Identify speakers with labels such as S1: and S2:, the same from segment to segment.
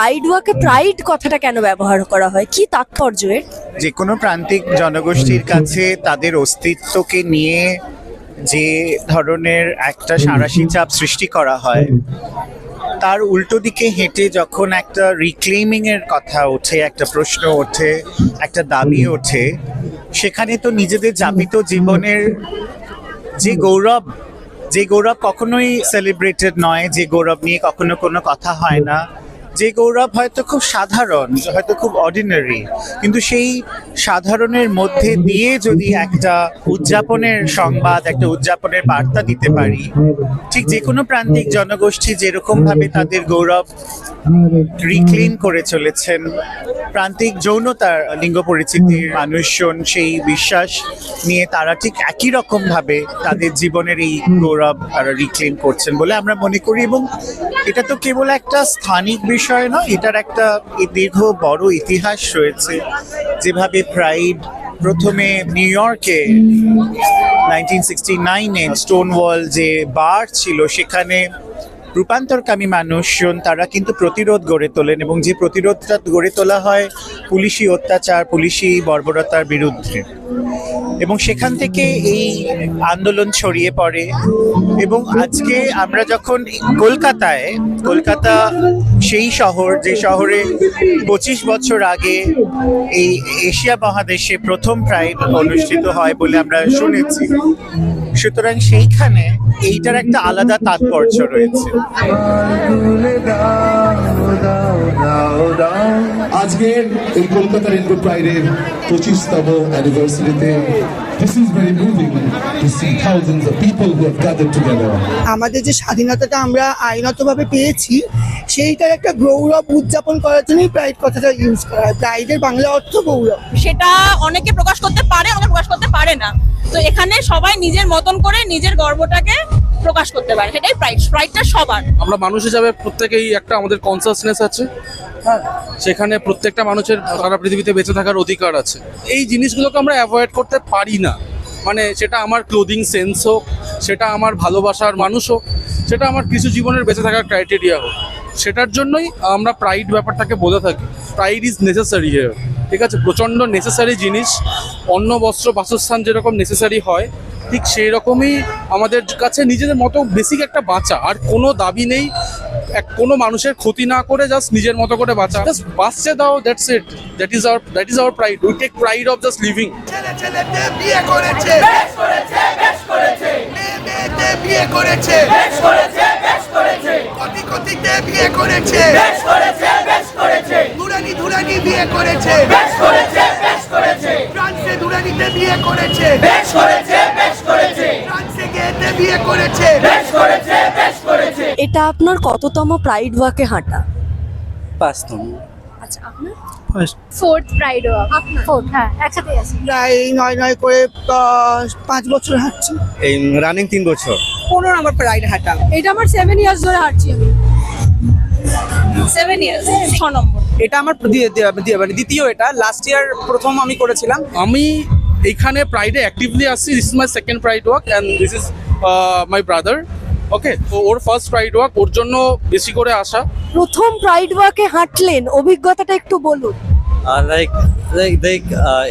S1: Pride ওয়াকে pride কথাটা কেন ব্যবহার করা হয়? কি তাৎপর্য এর?
S2: যে কোনো প্রান্তিক জনগোষ্ঠীর কাছে তাদের অস্তিত্বকে নিয়ে যে ধরনের একটা সাঁড়াশি চাপ সৃষ্টি করা হয়, তার উল্টো দিকে হেঁটে যখন একটা রিক্লেমিং এর কথা ওঠে, একটা প্রশ্ন ওঠে, একটা দাবি ওঠে, সেখানে তো নিজেদের যাপিত জীবনের যে গৌরব যে গৌরব কখনোই সেলিব্রেটেড নয়, যে গৌরব নিয়ে কখনো কোনো কথা হয় না। যে গৌরব হয়তো খুব সাধারণ হয়তো খুব অর্ডিনারি কিন্তু সেই সাধারণের মধ্যে দিয়ে যদি একটা উদযাপনের সংবাদ, একটা উদযাপনের বার্তা দিতে পারি, ঠিক যে কোনো প্রান্তিক জনগোষ্ঠী যেরকম ভাবে তাদের গৌরব রিক্লিন করে চলেছেন প্রান্তিক যৌনতার লিঙ্গ পরিচিতির মানুষজন সেই বিশ্বাস নিয়ে তারা ঠিক একই রকম ভাবে তাদের জীবনের এই গৌরব তারা রিক্লেম করছেন বলে আমরা মনে করি এবং এটা তো কেবল একটা স্থানিক বিষয় নয়, এটার একটা দীর্ঘ বড় ইতিহাস রয়েছে যেভাবে প্রাইড প্রথমে নিউ ইয়র্কে নাইনটিন সিক্সটি নাইনে স্টোন ওয়াল যে বার ছিল, সেখানে রূপান্তরকামী মানুষজন, তারা কিন্তু প্রতিরোধ গড়ে তোলেন এবং যে প্রতিরোধটা গড়ে তোলা হয় পুলিশি অত্যাচার, পুলিশি বর্বরতার বিরুদ্ধে। এবং সেখান থেকে এই আন্দোলন ছড়িয়ে পড়ে। এবং আজকে আমরা যখন কলকাতায়, কলকাতা সেই শহর, যে শহরে পঁচিশ বছর আগে এই এশিয়া মহাদেশে প্রথম প্রাইড অনুষ্ঠিত হয় বলে আমরা শুনেছি সুতরাং সেইখানে এইটার একটা আলাদা তাৎপর্য রয়েছে।
S3: আজকের এই কলকাতা রেনবো প্রাইডের পঁচিশতম অ্যানিভার্সারিতে This is very moving to see thousands of people who have gathered together.
S4: আমাদের যে স্বাধীনতাটা আমরা আইনতভাবে পেয়েছি সেইটার একটা গৌরব উদযাপন করার জন্যই প্রাইড কথাটা ইউজ করা হয়। প্রাইডের বাংলা অর্থ গৌরব।
S5: সেটা অনেকে প্রকাশ করতে পারে অনেকে প্রকাশ করতে পারে না। তো এখানে সবাই নিজের মতন করে নিজের গর্বটাকে প্রকাশ করতে পারে। সেটাই প্রাইড প্রাইডটা সবার।
S6: আমরা মানুষ হিসাবে প্রত্যেকেই একটা আমাদের কনসাসনেস আছে। হ্যাঁ সেখানে প্রত্যেকটা মানুষের সারা পৃথিবীতে বেঁচে থাকার অধিকার আছে। এই জিনিসগুলোকে আমরা অ্যাভয়েড করতে পারি না। মানে সেটা আমার ক্লোদিং সেন্স হোক, সেটা আমার ভালোবাসার মানুষ হোক, সেটা আমার কিছু জীবনের বেঁচে থাকার ক্রাইটেরিয়া হোক, সেটার জন্যই আমরা প্রাইড ব্যাপারটাকে বলে থাকি। প্রাইড ইজ নেসেসারি ঠিক আছে, প্রচণ্ড নেসেসারি জিনিস, অন্ন, বস্ত্র, বাসস্থান যেরকম নেসেসারি হয়, ঠিক সেই রকমই আমাদের কাছে নিজেদের মতো বেসিক একটা বাঁচা, আর কোনো দাবি নেই এক কোনো মানুষের ক্ষতি না করে জাস্ট নিজের মতো করে বাঁচা জাস্ট বাঁচতে দাও that's it that is our that is our pride we take pride of
S7: just living বিয়ে করেছে। বেশ করেছে বেশ করেছে। মেয়ে মেয়েতে বিয়ে করেছে। বেশ করেছে বেশ করেছে। কতি কতিতে বিয়ে করেছে। বেশ করেছে দুরানি দুরানি বিয়ে করেছে। বেশ করেছে ফ্রান্সে দুরানিতে বিয়ে করেছে। বেশ করেছে ফ্রান্সে গেতে বিয়ে করেছে
S1: এটা আপনার কততম প্রাইড ওয়াকে হাঁটা?
S8: পাঁচতম।
S1: আচ্ছা আপনার?
S9: ফোর্থ প্রাইড আপনার? ফোর্থ হ্যাঁ একসাথে আছে।
S4: প্রায় নয় নয় করে পাঁচ বছর হাঁটছি।
S8: এই রানিং তিন বছর।
S4: পনেরো নম্বর প্রাইড হাঁটা
S9: এটা আমার সেভেন ইয়ার্স ধরে হাঁটছি আমি।
S5: সেভেন ইয়ার্স ছ নম্বর।
S10: এটা আমার দ্বি- দ্বি- দ্বি- মানে দ্বিতীয় এটা। লাস্ট ইয়ার প্রথম আমি করেছিলাম।
S6: আমি এইখানে প্রাইডে অ্যাক্টিভলি আসছি। This is my second pride walk and this is my brother okay তো ওর ফার্স্ট প্রাইড ওয়াক ওর জন্য বেশি করে আসা
S1: প্রথম প্রাইড ওয়াকে হাঁটলেন অভিজ্ঞতাটা একটু বলুন।
S8: লাইক লাইক লাইক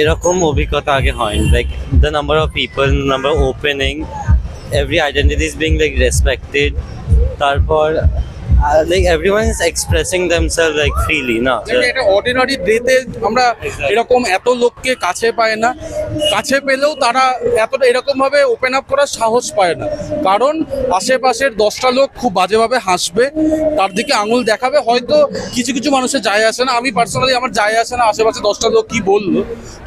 S8: এরকম অভিজ্ঞতা আগে হয়নি। Like the number of people number opening every identity is being like respected তারপর like every one is expressing themselves like freely না
S6: যে একটা অর্ডিনারি ডেতে আমরা এরকম এত লোককে কাছে পায় না। কাছে পেলেও তারা এতটা এরকম ভাবে ওপেন আপ করার সাহস পায় না। কারণ আশেপাশের দশটা লোক খুব বাজেভাবে হাসবে তার দিকে আঙুল দেখাবে। হয়তো কিছু কিছু মানুষের যায় আসে না। আমি পার্সোনালি আমার যায় আসে না আশেপাশে দশটা লোক কি বলল?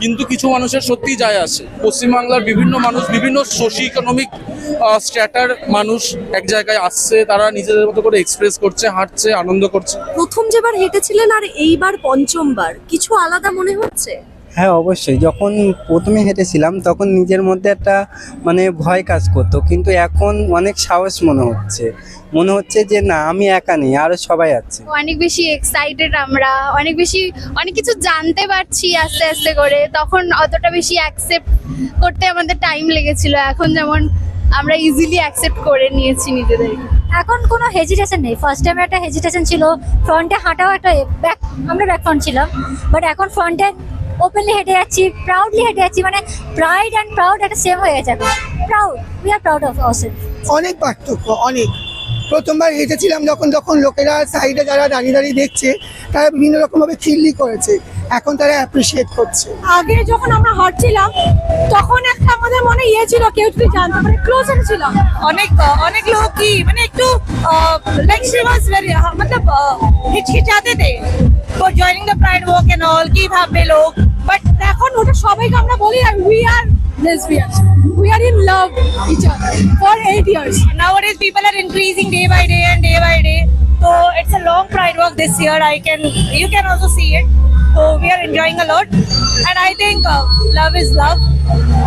S6: কিন্তু কিছু মানুষের সত্যিই যায় আসে। পশ্চিমবাংলার বিভিন্ন মানুষ বিভিন্ন সোশি ইকোনমিক স্ট্যাটার মানুষ এক জায়গায় আসছে তারা নিজেদের মতো করে এক্সপ্রেস করছে হাঁটছে আনন্দ করছে।
S1: প্রথম যেবার হেঁটেছিলেন আর এইবার পঞ্চমবার কিছু আলাদা মনে হচ্ছে?
S8: হ্যাঁ অবশ্যই। যখন প্রথমে হেঁটেছিলাম তখন নিজের মধ্যে একটা মানে ভয় কাজ করতো। কিন্তু এখন অনেক সাহস মনে হচ্ছে। মনে হচ্ছে যে না আমি একা নেই আরও সবাই আছে।
S9: অনেক বেশি এক্সাইটেড আমরা। অনেক বেশি অনেক কিছু জানতে পারছি আস্তে আস্তে করে। তখন অতটা বেশি অ্যাকসেপ্ট করতে আমাদের টাইম লেগেছিল। এখন যেমন আমরা ইজিলি অ্যাকসেপ্ট করে নিয়েছি নিজেদের। এখন কোনো হেজিটেশন নেই। ফার্স্ট টাইমে একটা হেজিটেশন ছিল ফ্রন্টে হাঁটাও একটা ব্যাক আমরা ব্যাক ফ্রন্ট ছিলাম। বাট এখন ফ্রন্টে ওপেনলি হেঁটে যাচ্ছি প্রাউডলি হেঁটে যাচ্ছি মানে প্রাইড অ্যান্ড প্রাউড একটা সেম হয়ে গেছে এখন proud we are proud of ourself
S4: অনেক পার্থক্য অনেক। প্রথমবার হেঁটেছিলাম যখন যখন লোকেরা সাইডে যারা দাঁড়িয়ে দাঁড়িয়ে দেখছে, তারা বিভিন্ন রকমভাবে চিল্লি করেছে। এখন তারা অ্যাপ্রিসিয়েট করছে।
S5: আগে যখন আমরা হাঁটছিলাম তখন একটা আমাদের মনে ইয়ে ছিল, কেউ যদি জানতো মানে ক্লোজার ছিল। অনেক অনেক লোক কি মানে একটু লাইক শি ওয়াজ ভেরি মতলব হিচকিচাতে थे for joining the pride walk and all কি ভাববে লোক? বাট এখন ওটা সবাইকে আমরা বলি আর we are lesbian we are in love each other for eight years. Nowadays, people are increasing day by day and day by day. So it's a long pride walk this year. I can you can also see it. So we are enjoying a lot, and I think uh, love is love.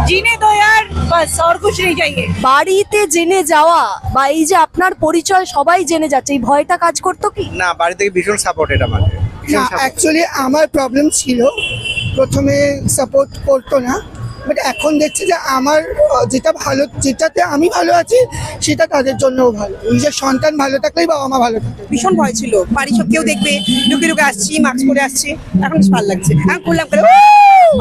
S5: জিনে তো यार বাস আর কিছু নেই চাইয়ে
S1: বাড়িতে জেনে যাওয়া বা এই যে আপনার পরিচয় সবাই জেনে যাচ্ছে এই ভয়টা কাজ করতো কি
S10: না বাড়ি থেকে ভীষণ সাপোর্ট এটা মানে
S4: না অ্যাকচুয়ালি আমার প্রবলেম ছিল প্রথমে সাপোর্ট করতো না বাট এখন দেখছি যে আমার যেটা ভালো যেটাতে আমি ভালো আছি সেটা তাদের জন্যও ভালো। নিজের সন্তান ভালো থাকলেই বাবা মা ভালো থাকে।
S10: ভীষণ ভয় ছিল। বাড়ি সব কেউ দেখবে ঢুকে ঢুকে আসছি মাস্ক পরে আসছি। এখন ভালো লাগছে। আমি করলাম করে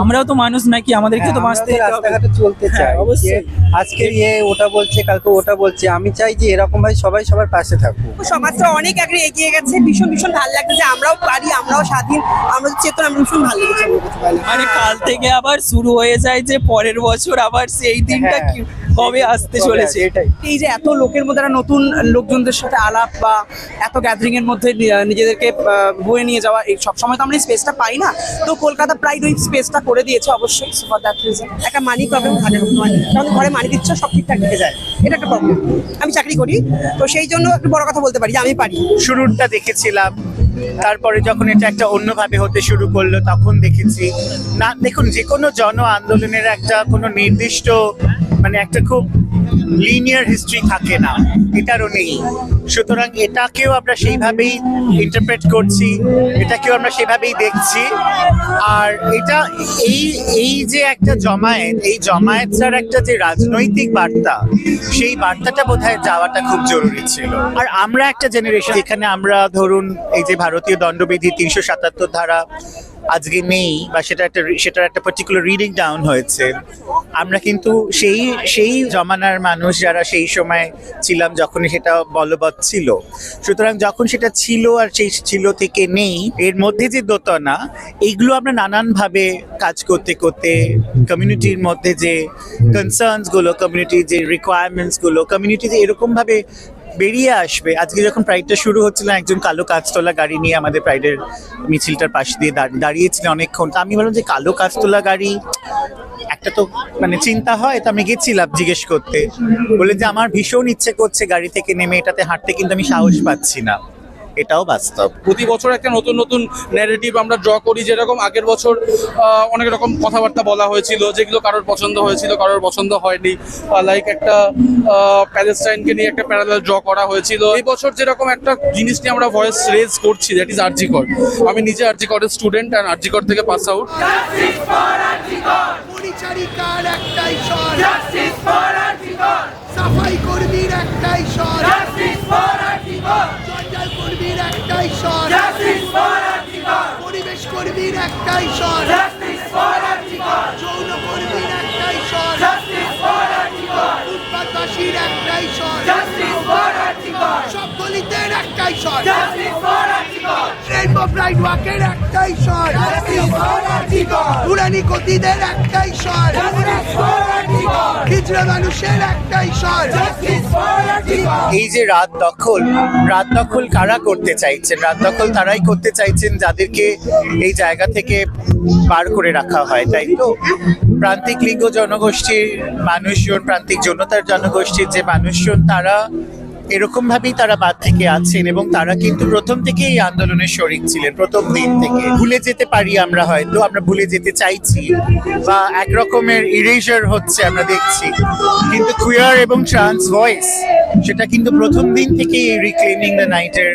S11: আমরাও তো মানুষ নাকি আমাদেরকে তো বাঁচতে
S12: হ্যাঁ, রাস্তাঘাটে চলতে চাই।
S11: অবশ্যই।
S12: আজকে ইয়ে ওটা বলছে কালকে ওটা বলছে। আমি চাই যে এরকম ভাবে সবাই সবার পাশে থাকুক।
S10: সমাজটা অনেক আগে এগিয়ে গেছে। ভীষণ ভীষণ ভালো লাগছে যে আমরাও পারি আমরাও স্বাধীন আমরা যে চেতন আমরা ভীষণ ভালো লেগেছে।
S11: মানে কাল থেকে আবার শুরু হয়ে যায় যে পরের বছর আবার সেই দিনটা কি কবে আসতে চলেছে? এটাই।
S10: এই যে এত লোকের মধ্যে একটা নতুন লোকজনদের সাথে আলাপ বা এত গ্যাদারিং এর মধ্যে নিজেদেরকে বয়ে নিয়ে যাওয়া এই সব সময় তো আমরা এই স্পেসটা পাই না। তো কলকাতা প্রায় ওই স্পেসটা করে দিয়েছে অবশ্যই ফর দ্যাট রিজন একটা মানি প্রবলেম থাকে মানি কারণ ঘরে মানি দিচ্ছ সব ঠিকঠাক রেখে যায়। এটা একটা প্রবলেম আমি চাকরি করি তো সেই জন্য একটু বড় কথা বলতে পারি যে আমি পারি।
S2: শুরুটা দেখেছিলাম তারপরে যখন এটা একটা অন্যভাবে হতে শুরু করল, তখন দেখেছি, না, দেখুন যে কোনো জন আন্দোলনের একটা কোনো নির্দিষ্ট মানে একটা খুব লিনিয়ার হিস্ট্রি থাকে না, এটারও নেই। সুতরাং এটাকেও আমরা সেইভাবেই ইন্টারপ্রেট করছি, এটাকেও আমরা সেভাবেই দেখছি। আর এটা এই এই যে একটা জমায়েত, এই জমায়েত জমায়েতটার একটা যে রাজনৈতিক বার্তা, সেই বার্তাটা বোধহয় যাওয়াটা খুব জরুরি ছিল। আর আমরা একটা জেনারেশন এখানে আমরা ধরুন এই যে ভারতীয় দণ্ডবিধি তিনশো সাতাত্তর ধারা আজকে নেই বা সেটা একটা, সেটার একটা পার্টিকুলার রিডিং ডাউন হয়েছে। আমরা কিন্তু সেই সেই জমানার মানুষ যারা সেই সময় ছিলাম যখন সেটা বলবৎ ছিল। সুতরাং যখন সেটা ছিল আর সেই ছিল থেকে নেই, এর মধ্যে যে দোতনা এইগুলো আমরা নানানভাবে কাজ করতে করতে কমিউনিটির মধ্যে যে কনসার্নসগুলো কমিউনিটির যে রিকোয়ারমেন্টসগুলো কমিউনিটি যে এরকমভাবে বেরিয়ে আসবে। আজকে যখন প্রাইডটা শুরু হচ্ছিল, একজন কালো কাঁচতলা গাড়ি নিয়ে আমাদের প্রাইডের মিছিলটার পাশ দিয়ে দাঁড়- দাঁড়িয়েছিলেন অনেকক্ষণ। তো আমি বললাম যে কালো কাঁচতলা গাড়ি, একটা তো মানে চিন্তা হয়, তো আমি গেছিলাম জিজ্ঞেস করতে। বলে যে আমার ভীষণ ইচ্ছে করছে গাড়ি থেকে নেমে, এটাতে হাঁটতে, কিন্তু আমি সাহস পাচ্ছি না। এটাও বাস্তব।
S6: প্রতি বছর একটা নতুন নতুন ন্যারেটিভ আমরা ড্র করি যেরকম আগের বছর অনেক রকম কথাবার্তা বলা হয়েছিল যেগুলো কারোর পছন্দ হয়েছিল কারোর পছন্দ হয়নি লাইক একটা প্যালেস্টাইনকে নিয়ে একটা প্যারালাল ড্র করা হয়েছিল। এই বছর যেরকম একটা জিনিস নিয়ে আমরা ভয়েস রেজ করছি দ্যাট ইজ আরজিকর। আমি নিজে আরজিকরের স্টুডেন্ট অ্যান্ড আরজিকর থেকে পাস আউট
S7: পরিচারিকার একটাই স্বর। সাফাই কর্মীর একটাই স্বর পরিবেশ কর্মীর একটাই স্বর। যৌন কর্মীর একটাই স্বর। ফুটপাতবাসীর একটাই স্বর। সব দলিতের একটাই স্বর। রেইনবো প্রাইড ওয়াকের একটাই স্বর পুরানি কতিদের একটাই স্বর হিজড়া মানুষের একটাই স্বর
S2: এই যে রাত দখল রাত দখল কারা করতে চাইছেন? রাত দখল তারাই করতে চাইছেন যাদেরকে এই জায়গা থেকে বার করে রাখা হয়, তাই তো? প্রান্তিক লিঙ্গ জনগোষ্ঠীর মানুষজন, প্রান্তিক জনতার জনগোষ্ঠীর যে মানুষজন, তারা এরকম ভাবেই তারা বাদ থেকে আছেন এবং তারা কিন্তু প্রথম থেকেই এই আন্দোলনের শরিক ছিলেন, প্রথম দিন থেকে। ভুলে যেতে পারি আমরা হয়তো, আমরা ভুলে যেতে চাইছি বা একরকমের ইরেজার হচ্ছে আমরা দেখছি। কিন্তু কুয়ার এবং ট্রান্স ভয়েস সেটা কিন্তু প্রথম দিন থেকেই রিক্লেমিং দ্য নাইটের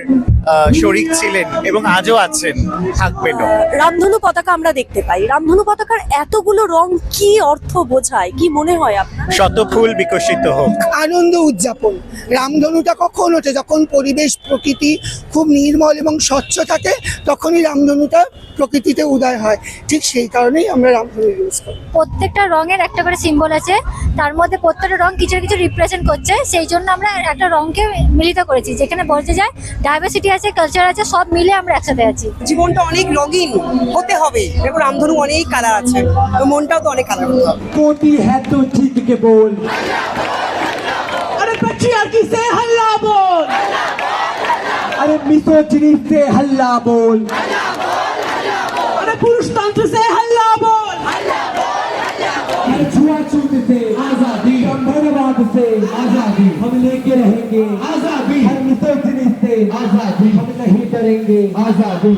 S2: শরিক ছিলেন এবং আজও আছেন থাকবেনও।
S1: রামধনু পতাকা আমরা দেখতে পাই। রামধনু পতাকার এতগুলো রং কি অর্থ বোঝায়? কি মনে হয় আপনার?
S2: শতফুল বিকশিত হোক।
S4: আনন্দ উদযাপন। রামধনুটা কখন ওঠে? যখন পরিবেশ প্রকৃতি খুব নির্মল এবং স্বচ্ছ থাকে তখনই রামধনুটা প্রকৃতিতে উদয় হয়। ঠিক সেই কারণেই আমরা রামধনু ইউজ করি।
S9: প্রত্যেকটা রঙের একটা করে সিম্বল আছে। তার মধ্যে প্রত্যেকটা রং কিছু না কিছু রিপ্রেজেন্ট করছে। সেই জন্য আমরা একটা রংকে মিলিত করেছি। যেখানে বোঝা যায় ডাইভার্সিটি আছে কালচার আছে সব মিলে আমরা একসাথে আছি
S10: জীবনটা অনেক রঙিন হতে হবে দেখো রামধনু অনেক কালার আছে তো মনটাও তো অনেক কালার হতে হবে
S12: मोती है तो जीत के बोल
S10: अरे पट्रियार्की से हल्ला बोल
S12: अरे मिसोचिनी से हल्ला बोल
S10: अरे पुरुषतंत्र से हल्ला बोल
S12: अरे छुआछूत से आजादी ब्रह्मवाद से आजादी हम लेके रहेंगे आजादी हर मिसोचिनी से आजादी हम नहीं डरेंगे आजादी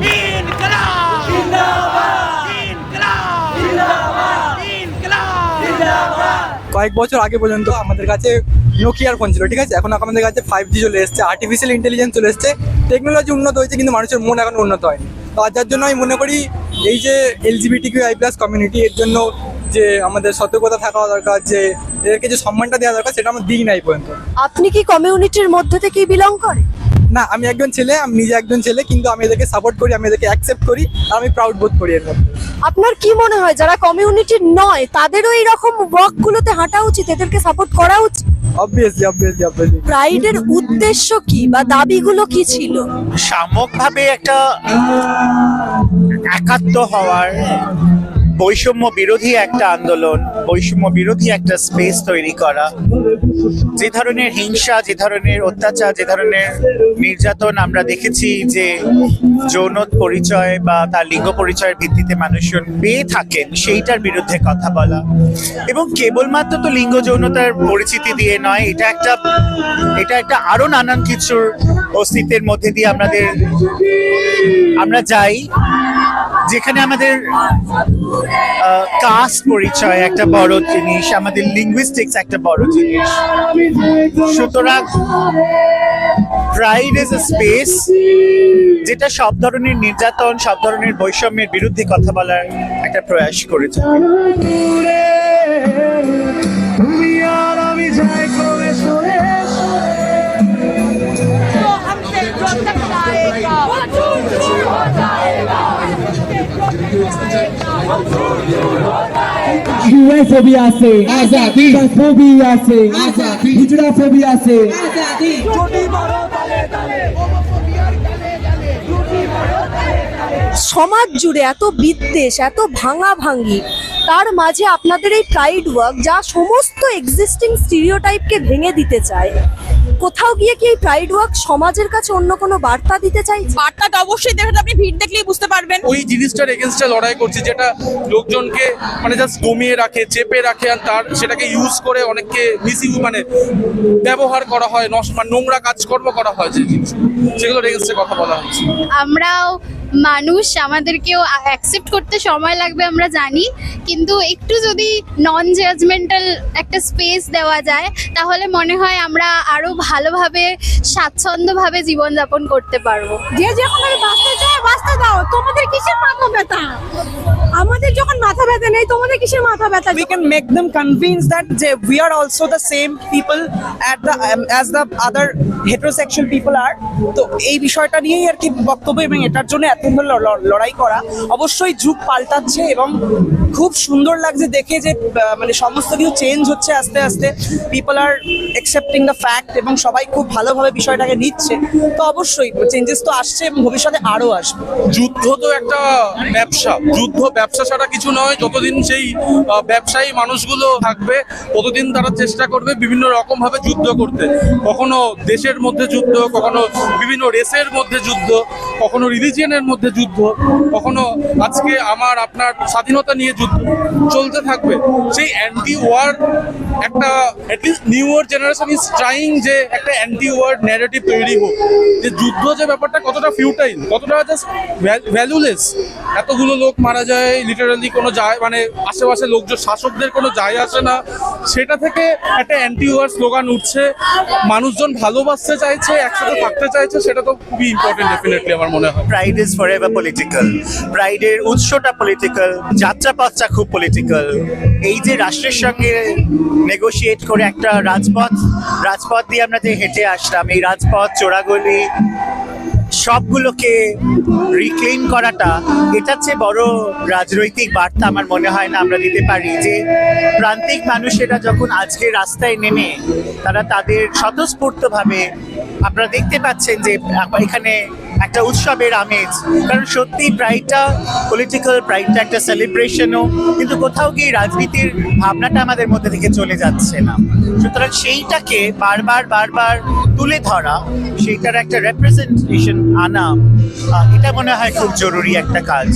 S13: কয়েক বছর আগে পর্যন্ত আমাদের কাছে নোকিয়ার ফোন ছিল ঠিক আছে এখন আমাদের কাছে ফাইভ জি চলে এসছে আর্টিফিশিয়াল ইন্টেলিজেন্স চলে এসছে টেকনোলজি উন্নত হয়েছে কিন্তু মানুষের মন এখন উন্নত হয়নি তো আর যার জন্য আমি মনে করি এই যে LGBT Q I plus community এর জন্য যে আমাদের সতর্কতা থাকা দরকার যে এদেরকে যে সম্মানটা দেওয়া দরকার সেটা আমরা দিই নাই পর্যন্ত।
S1: আপনি কি কমিউনিটির মধ্যে থেকে বিলং করেন?
S13: না আমি একজন ছেলে আমি নিজে একজন ছেলে কিন্তু আমি এদেরকে সাপোর্ট করি আমি এদেরকে অ্যাকসেপ্ট করি আর আমি প্রাউড বোধ করি এর মধ্যে।
S1: আপনার কি মনে হয় যারা কমিউনিটির নয় তাদেরও এইরকম ওয়ার্কগুলোতে হাঁটা উচিত এদেরকে সাপোর্ট করা উচিত?
S13: অবভিয়াসলি অবভিয়াসলি অবভিয়াসলি
S1: প্রাইডের উদ্দেশ্য কি বা দাবিগুলো কি ছিল?
S2: সামগ্রিকভাবে একটা একাত্ম হওয়ার বৈষম্য বিরোধী একটা আন্দোলন, বৈষম্য বিরোধী একটা স্পেস তৈরি করা। যে ধরনের হিংসা, যে ধরনের অত্যাচার, যে ধরনের নির্যাতন আমরা দেখেছি যে যৌন পরিচয় বা তার লিঙ্গ পরিচয়ের ভিত্তিতে মানুষজন পেয়ে থাকেন, সেইটার বিরুদ্ধে কথা বলা। এবং কেবলমাত্র তো লিঙ্গ যৌনতার পরিচিতি দিয়ে নয়, এটা একটা এটা একটা আরও নানান কিছুর অস্তিত্বের মধ্যে দিয়ে আমাদের, আমরা যাই। যেখানে আমাদের কাস্ট পরিচয়, একটা বড় জিনিস, আমাদের লিঙ্গুইস্টিক্স একটা বড় জিনিস। সুতরাং প্রাইড ইজ এ স্পেস যেটা সব ধরনের নির্যাতন, সব ধরনের বৈষম্যের বিরুদ্ধে কথা বলার একটা প্রয়াস ইউএফোবিয়া
S12: আছে। আজাদি ফোবিয়া আছে। আজাদি হিজড়া ফোবিয়া আছে আজাদি ছোটি তালে তালে
S1: সমাজ জুড়ে এত বিদ্বেষ এত ভাঙা তার মাঝে আপনাদের এই প্রাইড ওয়ার্ক যা সমস্ত এক্সিস্টিং স্টিরিওটাইপকে ভেঙে দিতে চায়। কোথাও গিয়ে কি এই প্রাইড ওয়াক সমাজের কাছে অন্য কোনো বার্তা দিতে চাইছে?
S5: বার্তাটা অবশ্যই দেখেন আপনি ভিড় দেখলেই বুঝতে পারবেন।
S6: ওই জিনিসটার এগেনস্টে লড়াই করছি যেটা লোকজনকে মানে জাস্ট দমিয়ে রাখে চেপে রাখে আর তার সেটাকে ইউজ করে অনেককে মিস মানে ব্যবহার করা হয় নষ্ট মানে নোংরা কাজকর্ম করা হয় যে জিনিস সেগুলোর এগেনস্টে কথা বলা হচ্ছে।
S14: আমরাও মানুষ আমাদেরকেও অ্যাকসেপ্ট করতে সময় লাগবে আমরা জানি কিন্তু একটু যদি নন জাজমেন্টাল একটা স্পেস দেওয়া যায় তাহলে মনে হয় আমরা আরও ভালোভাবে স্বাচ্ছন্দ্যভাবে জীবনযাপন করতে পারব।
S5: যে যেখানে বাঁচতে চায় বাঁচতে দাও। তোমাদের কিসের মাথা ব্যথা? আমাদের যখন মাথা ব্যথা নেই তোমাদের কিসের মাথা ব্যথা?
S10: We can make them convinced that যে are also the same people at the um, as the other heterosexual people are. তো এই বিষয়টা নিয়েই আর কি বক্তব্য এবং এটার জন্য এত ল- লড়াই করা, অবশ্যই যুগ পাল্টাচ্ছে এবং খুব সুন্দর লাগছে দেখে যে মানে সমস্ত কিছু চেঞ্জ হচ্ছে আস্তে আস্তে। People are accepting the fact এবং সবাই খুব ভালোভাবে বিষয়টাকে নিচ্ছে। তো অবশ্যই চেঞ্জেস তো আসছে এবং ভবিষ্যতে আরও আসবে।
S6: যুদ্ধ তো একটা ব্যবসা। যুদ্ধ ব্যবসা ছাড়া কিছু নয়, যতদিন সেই ব্যবসায়ী মানুষগুলো থাকবে, ততদিন তারা চেষ্টা করবে বিভিন্ন রকমভাবে যুদ্ধ করতে। কখনো দেশের মধ্যে যুদ্ধ, কখনো বিভিন্ন রেসের মধ্যে যুদ্ধ, কখনো রিলিজিয়নের মধ্যে যুদ্ধ, কখনো আজকে আমার, আপনার স্বাধীনতা নিয়ে যুদ্ধ চলতে থাকবে। সেই অ্যান্টি ওয়ার একটা new year generation is trying যে একটা অ্যান্টি ওয়ার ন্যারেটিভ তৈরি হোক। যে যুদ্ধ যে ব্যাপারটা কতটা ফিউটাইল কতটা জাস্ট ভ্যালুলেস এতগুলো লোক মারা যায় লিটারালি কোনো যায় মানে আশেপাশে লোকজন, শাসকদের কোনো যায় আসে না। সেটা থেকে একটা অ্যান্টি ওয়ার স্লোগান উঠছে। মানুষজন ভালোবাসতে চাইছে, একসাথে থাকতে চাইছে, সেটা তো খুবই ইম্পর্টেন্ট ডেফিনেটলি আমার মনে হয়।
S2: Pride is forever political প্রাইডের উৎসটা পলিটিক্যাল যাত্রাপথটা খুব পলিটিক্যাল এই যে রাষ্ট্রের সঙ্গে নেগোশিয়েট করে একটা রাজপথ রাজপথ দিয়ে আমরা যে হেঁটে আসলাম, এই রাজপথ, চোরাগলি সবগুলোকে রিক্লেম করাটা, এটার চেয়ে বড় রাজনৈতিক বার্তা আমার মনে হয় না আমরা দিতে পারি যে প্রান্তিক মানুষেরা যখন আজকে রাস্তায় নেমে তারা তাদের স্বতঃস্ফূর্তভাবে আপনারা দেখতে পাচ্ছেন যে এখানে একটা উৎসবের আমেজ। কারণ সত্যি প্রাইডটা পলিটিক্যাল প্রাইডটা একটা সেলিব্রেশনও কিন্তু কোথাও গিয়ে রাজনীতির ভাবনাটা আমাদের মধ্যে থেকে চলে যাচ্ছে না। সুতরাং সেইটাকে বারবার বারবার তুলে ধরা, সেইটার একটা রেপ্রেজেন্টেশন আনা এটা মনে হয় খুব জরুরি একটা কাজ।